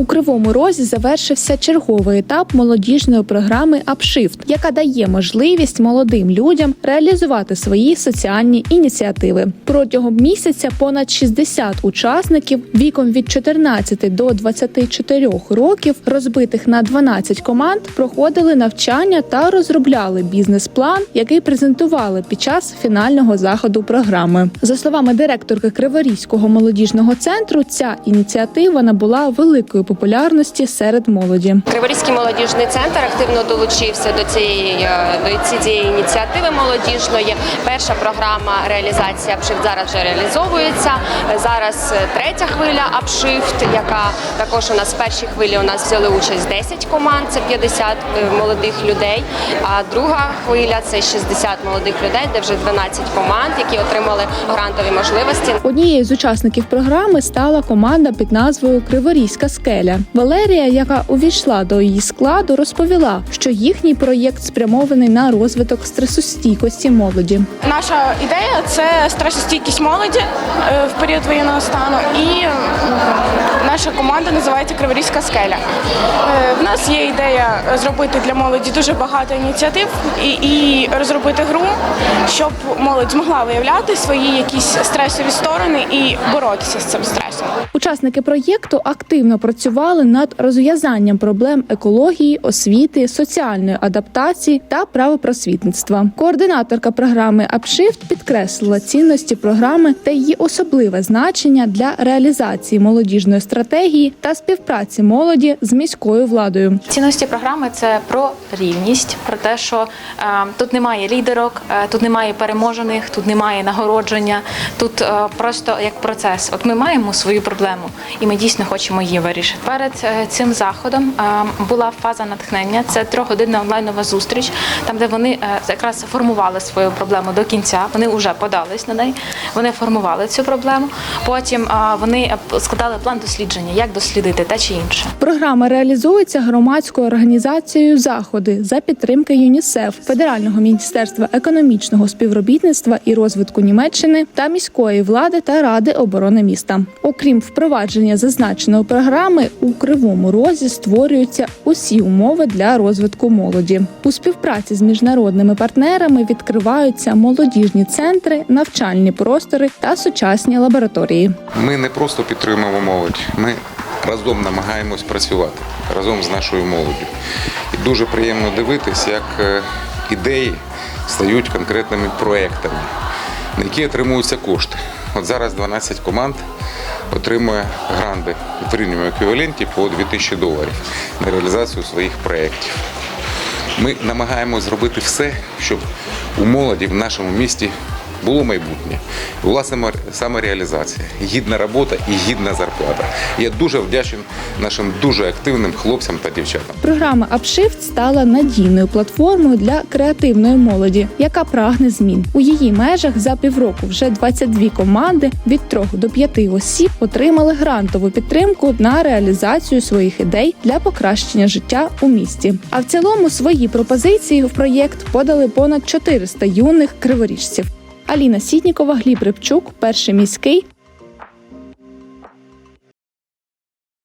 У Кривому Розі завершився черговий етап молодіжної програми «Апшифт», яка дає можливість молодим людям реалізувати свої соціальні ініціативи. Протягом місяця понад 60 учасників віком від 14 до 24 років, розбитих на 12 команд, проходили навчання та розробляли бізнес-план, який презентували під час фінального заходу програми. За словами директорки Криворізького молодіжного центру, ця ініціатива набула великої популярності серед молоді. Криворізький молодіжний центр активно долучився до цієї е, до цієї ініціативи молодіжної. Перша програма реалізація «Апшифт» зараз вже реалізовується. Зараз е, третя хвиля «Апшифт», яка також у нас в першій хвилі у нас взяли участь 10 команд, це 50 е, молодих людей. А друга хвиля це 60 молодих людей, де вже 12 команд, які отримали грантові можливості. Однією з учасників програми стала команда під назвою Криворізька скеля. Валерія, яка увійшла до її складу, розповіла, що їхній проєкт спрямований на розвиток стресостійкості молоді. Наша ідея це стресостійкість молоді е, в період воєнного стану, і наша команда називається Криворізька скеля. В нас є ідея зробити для молоді дуже багато ініціатив і, і розробити гру, щоб молодь змогла виявляти свої якісь стресові сторони і боротися з цим стресом. Учасники проєкту активно працювали над розв'язанням проблем екології, освіти, соціальної адаптації та правопросвітництва. Координаторка програми «Апшифт» підкреслила цінності програми та її особливе значення для реалізації молодіжної стратегії та співпраці молоді з міською владою. Цінності програми це про рівність, про те, що е, тут немає лідерок, е, тут немає переможених, тут немає нагородження. Тут е, просто як процес. От ми маємо свою проблему, і ми дійсно хочемо її вирішити. Перед е, цим заходом е, була фаза натхнення. Це трьохгодинна онлайнова зустріч, там де вони е, якраз формували свою проблему до кінця. Вони вже подались на неї. Вони формували цю проблему. Потім е, вони е, складали план дослідження, як дослідити те чи інше. Програма реалізується громадською організацією заходи за підтримки ЮНІСЕФ, Федерального міністерства економічного співробітництва і розвитку Німеччини та міської влади та ради оборони міста. Окрім впровадження зазначеної програми, у кривому розі створюються усі умови для розвитку молоді. У співпраці з міжнародними партнерами відкриваються молодіжні центри, навчальні простори та сучасні лабораторії. Ми не просто підтримуємо молодь, ми разом намагаємось працювати разом з нашою молоддю. І дуже приємно дивитись, як е, ідеї стають конкретними проектами, на які отримуються кошти. От зараз 12 команд отримує гранди у гривневому еквіваленті по 2000 доларів на реалізацію своїх проєктів. Ми намагаємося зробити все, щоб у молоді в нашому місті було майбутнє, була самореалізація, гідна робота і гідна зарплата. Я дуже вдячний нашим дуже активним хлопцям та дівчатам. Програма «Апшифт» стала надійною платформою для креативної молоді, яка прагне змін. У її межах за півроку вже 22 команди від 3 до 5 осіб отримали грантову підтримку на реалізацію своїх ідей для покращення життя у місті. А в цілому свої пропозиції в проєкт подали понад 400 юних криворіжців. Аліна Сітнікова, Гліб Рибчук, перший міський,